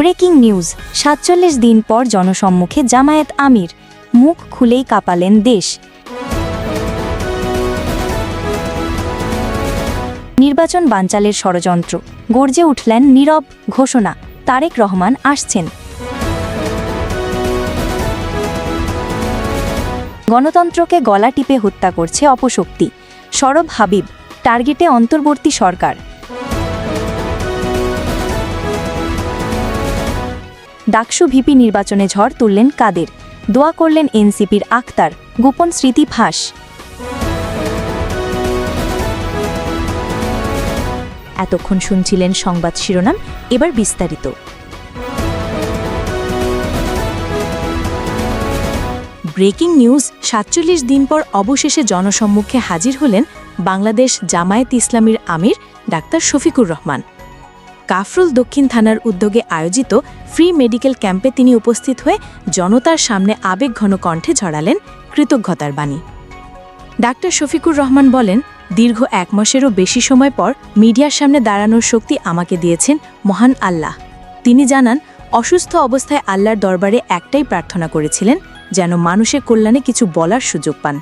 Breaking news. সাতচল্লিশ দিন পর জনসম্মুখে জামায়াত আমির। মুখ খুলেই কাঁপালেন দেশ। নির্বাচন বানচালের ষড়যন্ত্র। গর্জে উঠলেন নীরব ঘোষণা। তারেক রহমান আসছেন। গণতন্ত্রকে গলা টিপে হত্যা করছে অপশক্তি। সরব হাবিব। টার্গেটে অন্তর্বর্তী সরকার। ডাকসু ভিপি নির্বাচনে ঝড় তুললেন কাদের? দোয়া করলেন এনসিপির আক্তার, গোপন স্মৃতি ফাঁস এতক্ষণ শুনছিলেন সংবাদ শিরোনাম, এবার বিস্তারিত। ব্রেকিং নিউজ, সাতচল্লিশ দিন পর অবশেষে জনসম্মুখে হাজির হলেন বাংলাদেশ জামায়াত ইসলামীর আমির ডাক্তার শফিকুর রহমান। কাফরুল দক্ষিণ থানার উদ্যোগে আয়োজিত ফ্রি মেডিকেল ক্যাম্পে তিনি উপস্থিত হয়ে জনতার সামনে আবেগঘন কণ্ঠে ঝরালেন কৃতজ্ঞতার বাণী। ডাক্তার শফিকুর রহমান বলেন, দীর্ঘ এক মাসেরও বেশি সময় পর মিডিয়ার সামনে দাঁড়ানোর শক্তি আমাকে দিয়েছেন মহান আল্লাহ। তিনি জানান, অসুস্থ অবস্থায় আল্লাহর দরবারে একটাই প্রার্থনা করেছিলেন, যেন মানুষের কল্যাণে কিছু বলার সুযোগ পান।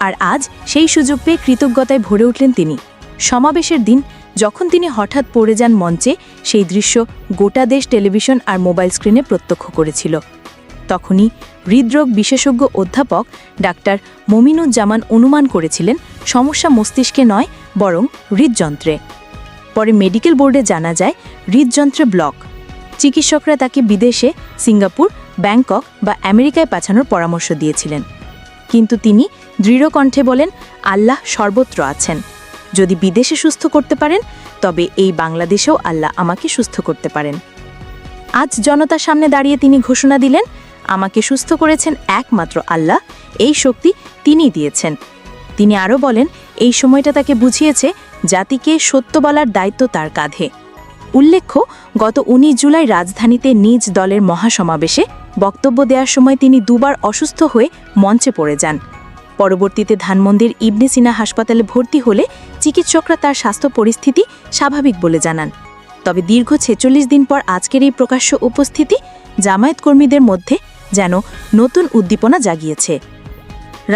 আর আজ সেই সুযোগ পেয়ে কৃতজ্ঞতায় ভরে উঠলেন তিনি। সমাবেশের দিন যখন তিনি হঠাৎ পড়ে যান মঞ্চে, সেই দৃশ্য গোটা দেশ টেলিভিশন আর মোবাইল স্ক্রিনে প্রত্যক্ষ করেছিল। তখনই হৃদরোগ বিশেষজ্ঞ অধ্যাপক ডাক্তার মমিনুজ্জামান অনুমান করেছিলেন, সমস্যা মস্তিষ্কে নয়, বরং হৃদযন্ত্রে। পরে মেডিকেল বোর্ডে জানা যায়, হৃদযন্ত্রে ব্লক। চিকিৎসকরা তাকে বিদেশে সিঙ্গাপুর, ব্যাংকক বা আমেরিকায় পাঠানোর পরামর্শ দিয়েছিলেন। কিন্তু তিনি দৃঢ় কণ্ঠে বলেন, আল্লাহ সর্বত্র আছেন। যদি বিদেশে সুস্থ করতে পারেন, তবে এই বাংলাদেশেও আল্লাহ আমাকে সুস্থ করতে পারেন। আজ জনতার সামনে দাঁড়িয়ে তিনি ঘোষণা দিলেন, আমাকে সুস্থ করেছেন একমাত্র আল্লাহ, এই শক্তি তিনিই দিয়েছেন। তিনি আরও বলেন, এই সময়টা তাকে বুঝিয়েছে জাতিকে সত্য বলার দায়িত্ব তার কাঁধে। উল্লেখ্য, গত উনিশ জুলাই রাজধানীতে নিজ দলের মহাসমাবেশে বক্তব্য দেওয়ার সময় তিনি দুবার অসুস্থ হয়ে মঞ্চে পড়ে যান। পরবর্তীতে ধানমন্দির ইবনে সিনা হাসপাতালে ভর্তি হলে চিকিৎসকরা তার স্বাস্থ্য পরিস্থিতি স্বাভাবিক বলে জানান। তবে দীর্ঘ ছেচল্লিশ দিন পর আজকের এই প্রকাশ্য উপস্থিতি জামায়াত কর্মীদের মধ্যে যেন নতুন উদ্দীপনা জাগিয়েছে।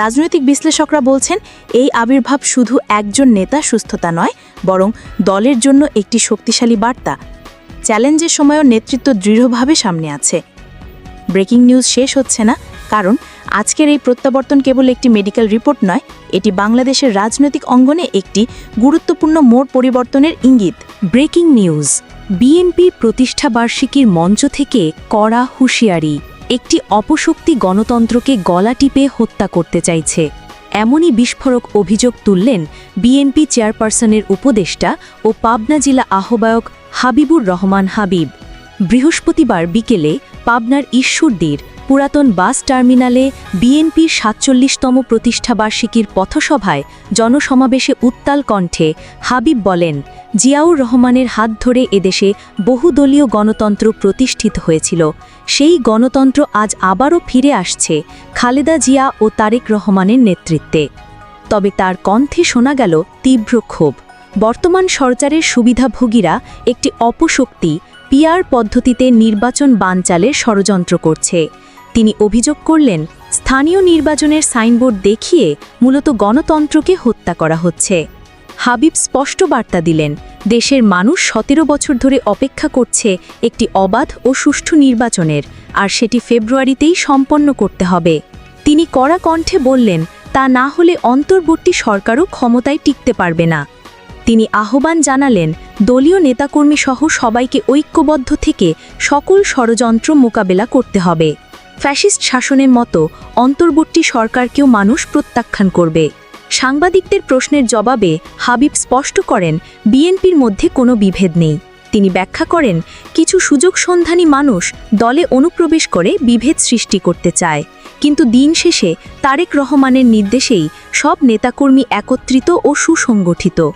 রাজনৈতিক বিশ্লেষকরা বলছেন, এই আবির্ভাব শুধু একজন নেতা সুস্থতা নয়, বরং দলের জন্য একটি শক্তিশালী বার্তা। চ্যালেঞ্জের সময়ও নেতৃত্ব দৃঢ়ভাবে সামনে আছে। ব্রেকিং নিউজ শেষ হচ্ছে না, কারণ আজকের এই প্রত্যাবর্তন কেবল একটি মেডিকেল রিপোর্ট নয়, এটি বাংলাদেশের রাজনৈতিক অঙ্গনে একটি গুরুত্বপূর্ণ মোড় পরিবর্তনের ইঙ্গিত। ব্রেকিং নিউজ বিএনপি প্রতিষ্ঠাবার্ষিকীর মঞ্চ থেকে কড়া হুঁশিয়ারি, একটি অপশক্তি গণতন্ত্রকে গলা টিপে হত্যা করতে চাইছে। এমনই বিস্ফোরক অভিযোগ তুললেন বিএনপি চেয়ারপারসনের উপদেষ্টা ও পাবনা জেলা আহ্বায়ক হাবিবুর রহমান হাবিব। বৃহস্পতিবার বিকেলে পাবনার ঈশ্বরদীর পুরাতন বাস টার্মিনালে বিএনপির সাতচল্লিশতম প্রতিষ্ঠাবার্ষিকীর পথসভায় জনসমাবেশে উত্তাল কণ্ঠে হাবিব বলেন, জিয়াউর রহমানের হাত ধরে এদেশে বহুদলীয় গণতন্ত্র প্রতিষ্ঠিত হয়েছিল। সেই গণতন্ত্র আজ আবারও ফিরে আসছে খালেদা জিয়া ও তারেক রহমানের নেতৃত্বে। তবে তার কণ্ঠে শোনা গেল তীব্র ক্ষোভ। বর্তমান সরকারের সুবিধাভোগীরা একটি অপশক্তি পিয়ার পদ্ধতিতে নির্বাচন বানচালের ষড়যন্ত্র করছে। তিনি অভিযোগ করলেন, স্থানীয় নির্বাচনের সাইনবোর্ড দেখিয়ে মূলত গণতন্ত্রকে হত্যা করা হচ্ছে। হাবিব স্পষ্ট বার্তা দিলেন, দেশের মানুষ সতেরো বছর ধরে অপেক্ষা করছে একটি অবাধ ও সুষ্ঠু নির্বাচনের, আর সেটি ফেব্রুয়ারিতেই সম্পন্ন করতে হবে। তিনি কড়া কণ্ঠে বললেন, তা না হলে অন্তর্বর্তী সরকারও ক্ষমতায় টিকতে পারবে না। তিনি আহ্বান জানালেন, দলীয় নেতাকর্মী সহ সবাইকে ঐক্যবদ্ধ থেকে সকল ষড়যন্ত্র মোকাবেলা করতে হবে। ফ্যাসিস্ট শাসনের মতো অন্তর্বর্তী সরকারকেও মানুষ প্রত্যাখ্যান করবে। সাংবাদিকদের প্রশ্নের জবাবে হাবিব স্পষ্ট করেন, বিএনপির মধ্যে কোনো বিভেদ নেই। তিনি ব্যাখ্যা করেন, কিছু সুযোগ সন্ধানী মানুষ দলে অনুপ্রবেশ করে বিভেদ সৃষ্টি করতে চায়। কিন্তু দিন শেষে তারেক রহমানের নির্দেশেই সব নেতাকর্মী একত্রিত ও সুসংগঠিত।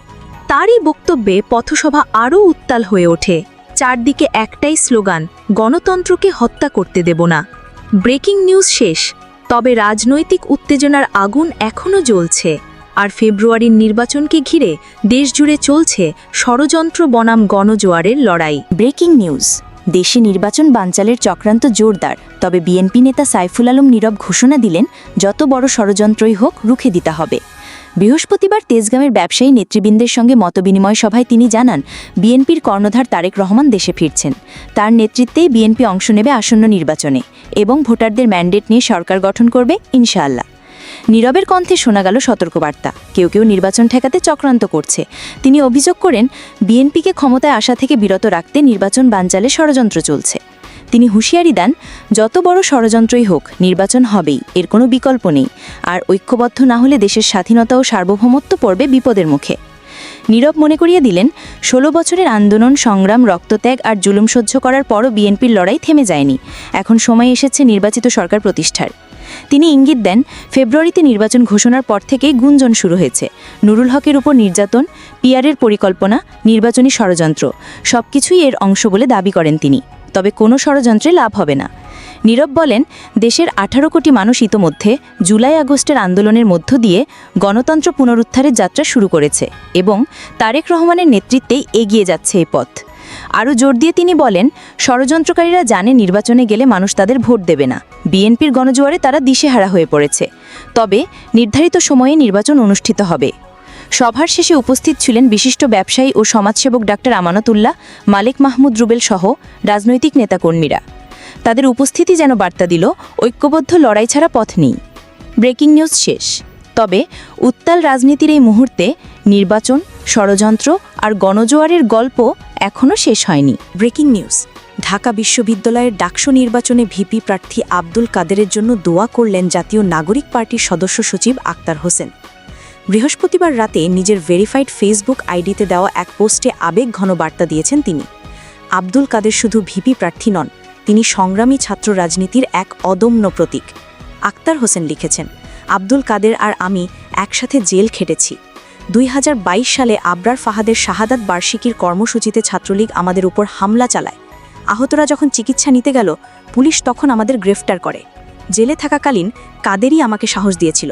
তারই বক্তব্যে পথসভা আরও উত্তাল হয়ে ওঠে। চারদিকে একটাই স্লোগান, গণতন্ত্রকে হত্যা করতে দেব না। ব্রেকিং নিউজ শেষ, তবে রাজনৈতিক উত্তেজনার আগুন এখনও জ্বলছে। আর ফেব্রুয়ারির নির্বাচনকে ঘিরে দেশজুড়ে চলছে ষড়যন্ত্র বনাম গণজোয়ারের লড়াই। ব্রেকিং নিউজ, দেশে নির্বাচন বানচালের চক্রান্ত জোরদার, তবে বিএনপি নেতা সাইফুল আলম নীরব ঘোষণা দিলেন, যত বড় ষড়যন্ত্রই হোক, রুখে দিতে হবে। বৃহস্পতিবার তেজগামের ব্যবসায়ী নেতৃবৃন্দের সঙ্গে মতবিনিময় সভায় তিনি জানান, বিএনপির কর্ণধার তারেক রহমান দেশে ফিরছেন। তার নেতৃত্বেই বিএনপি অংশ নেবে আসন্ন নির্বাচনে। এবং ভোটারদের ম্যান্ডেট নিয়ে সরকার গঠন করবে ইনশাআল্লাহ। নীরবের কণ্ঠে শোনা গেল সতর্কবার্তা। কেউ কেউ নির্বাচন ঠেকাতে চক্রান্ত করছে। তিনি অভিযোগ করেন, বিএনপিকে ক্ষমতায় আসা থেকে বিরত রাখতে নির্বাচন বানচালে ষড়যন্ত্র চলছে। তিনি হুঁশিয়ারি দেন, যত বড় ষড়যন্ত্রই হোক, নির্বাচন হবেই, এর কোনো বিকল্প নেই। আর ঐক্যবদ্ধ না হলে দেশের স্বাধীনতা ও সার্বভৌমত্ব পড়বে বিপদের মুখে। নীরব মনে করিয়ে দিলেন, ষোলো বছরের আন্দোলন, সংগ্রাম, রক্তত্যাগ আর জুলুম সহ্য করার পরও বিএনপির লড়াই থেমে যায়নি। এখন সময় এসেছে নির্বাচিত সরকার প্রতিষ্ঠার। তিনি ইঙ্গিত দেন, ফেব্রুয়ারিতে নির্বাচন ঘোষণার পর থেকেই গুঞ্জন শুরু হয়েছে। নুরুল হকের উপর নির্যাতন পিয়ারের পরিকল্পনা, নির্বাচনী ষড়যন্ত্র, সবকিছুই এর অংশ বলে দাবি করেন তিনি। তবে কোনো ষড়যন্ত্রে লাভ হবে না। নীরব বলেন, দেশের আঠারো কোটি মানুষ ইতোমধ্যে জুলাই আগস্টের আন্দোলনের মধ্য দিয়ে গণতন্ত্র পুনরুদ্ধারের যাত্রা শুরু করেছে এবং তারেক রহমানের নেতৃত্বেই এগিয়ে যাচ্ছে এই পথ। আরও জোর দিয়ে তিনি বলেন, ষড়যন্ত্রকারীরা জানে নির্বাচনে গেলে মানুষ তাদের ভোট দেবে না। বিএনপির গণজোয়ারে তারা দিশেহারা হয়ে পড়েছে। তবে নির্ধারিত সময়ে নির্বাচন অনুষ্ঠিত হবে। সভার শেষে উপস্থিত ছিলেন বিশিষ্ট ব্যবসায়ী ও সমাজসেবক ডাক্তার আমানতুল্লাহ, মালিক মাহমুদ রুবেল সহ রাজনৈতিক নেতাকর্মীরা। তাদের উপস্থিতি যেন বার্তা দিল, ঐক্যবদ্ধ লড়াই ছাড়া পথ নেই। ব্রেকিং নিউজ শেষ। তবে উত্তাল রাজনীতির এই মুহূর্তে নির্বাচন, ষড়যন্ত্র আর গণজোয়ারের গল্প এখনও শেষ হয়নি। Breaking news. ঢাকা বিশ্ববিদ্যালয়ের ডাকসু নির্বাচনে ভিপি প্রার্থী আব্দুল কাদেরের জন্য দোয়া করলেন জাতীয় নাগরিক পার্টির সদস্য সচিব আক্তার হোসেন। বৃহস্পতিবার রাতে নিজের ভেরিফাইড ফেসবুক আইডিতে দেওয়া এক পোস্টে আবেগ ঘন বার্তা দিয়েছেন তিনি। আব্দুল কাদের শুধু ভিপি প্রার্থী নন তিনি সংগ্রামী ছাত্র রাজনীতির এক অদম্য প্রতীক। আক্তার হোসেন লিখেছেন, আব্দুল কাদের আর আমি একসাথে জেল খেটেছি। দুই হাজার বাইশ সালে আবরার ফাহাদের শাহাদাত বার্ষিকীর কর্মসূচিতে ছাত্রলীগ আমাদের উপর হামলা চালায়। আহতরা যখন চিকিৎসা নিতে গেল, পুলিশ তখন আমাদের গ্রেফতার করে। জেলে থাকাকালীন কাদেরই আমাকে সাহস দিয়েছিল।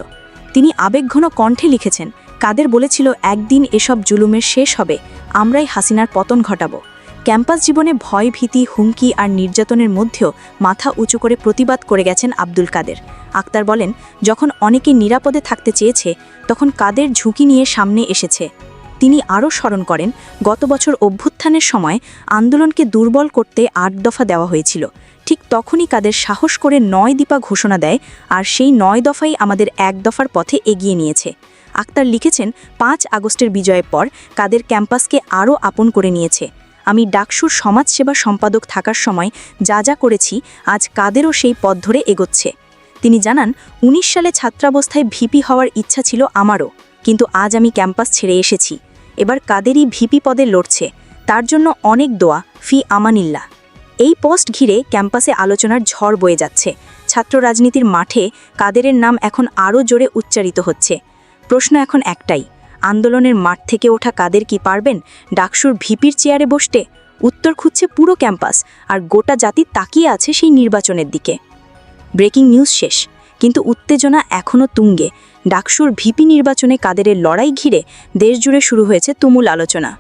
তিনি আবেগঘন কণ্ঠে লিখেছেন, কাদের বলেছিল, একদিন এসব জুলুমের শেষ হবে, আমরাই হাসিনার পতন ঘটাবো। ক্যাম্পাস জীবনে ভয়, ভীতি, হুমকি আর নির্যাতনের মধ্যেও মাথা উঁচু করে প্রতিবাদ করে গেছেন আব্দুল কাদের। আক্তার বলেন, যখন অনেকে নিরাপদে থাকতে চেয়েছে, তখন কাদের ঝুঁকি নিয়ে সামনে এসেছে। তিনি আরও স্মরণ করেন, গত বছর অভ্যুত্থানের সময় আন্দোলনকে দুর্বল করতে আট দফা দেওয়া হয়েছিল। ঠিক তখনই কাদের সাহস করে নয় দীপা ঘোষণা দেয় আর সেই নয় দফাই আমাদের এক দফার পথে এগিয়ে নিয়েছে। আক্তার লিখেছেন, পাঁচ আগস্টের বিজয়ের পর কাদের ক্যাম্পাসকে আরও আপন করে নিয়েছে। আমি ডাকসুর সমাজসেবা সম্পাদক থাকার সময় যা যা করেছি, আজ কাদেরও সেই পথ ধরে এগোচ্ছে। তিনি জানান ১৯ সালে ছাত্রাবস্থায় ভিপি হওয়ার ইচ্ছা ছিল আমারও, কিন্তু আজ আমি ক্যাম্পাস ছেড়ে এসেছি। এবার কাদেরই ভিপি পদে লড়ছে। তার জন্য অনেক দোয়া, ফি আমানিল্লা। এই পোস্ট ঘিরে ক্যাম্পাসে আলোচনার ঝড় বয়ে যাচ্ছে। ছাত্র রাজনীতির মাঠে কাদেরের নাম এখন আরও জোরে উচ্চারিত হচ্ছে। প্রশ্ন এখন একটাই আন্দোলনের মাঠ থেকে ওঠা কাদের কি পারবেন? ডাকসুর ভিপির চেয়ারে বসতে উত্তর খুঁজছে পুরো ক্যাম্পাস আর গোটা জাতি তাকিয়ে আছে সেই নির্বাচনের দিকে। ব্রেকিং নিউজ শেষ, কিন্তু উত্তেজনা এখনও তুঙ্গে। ডাকসুর ভিপি নির্বাচনে কাদেরের লড়াই ঘিরে দেশজুড়ে শুরু হয়েছে তুমুল আলোচনা।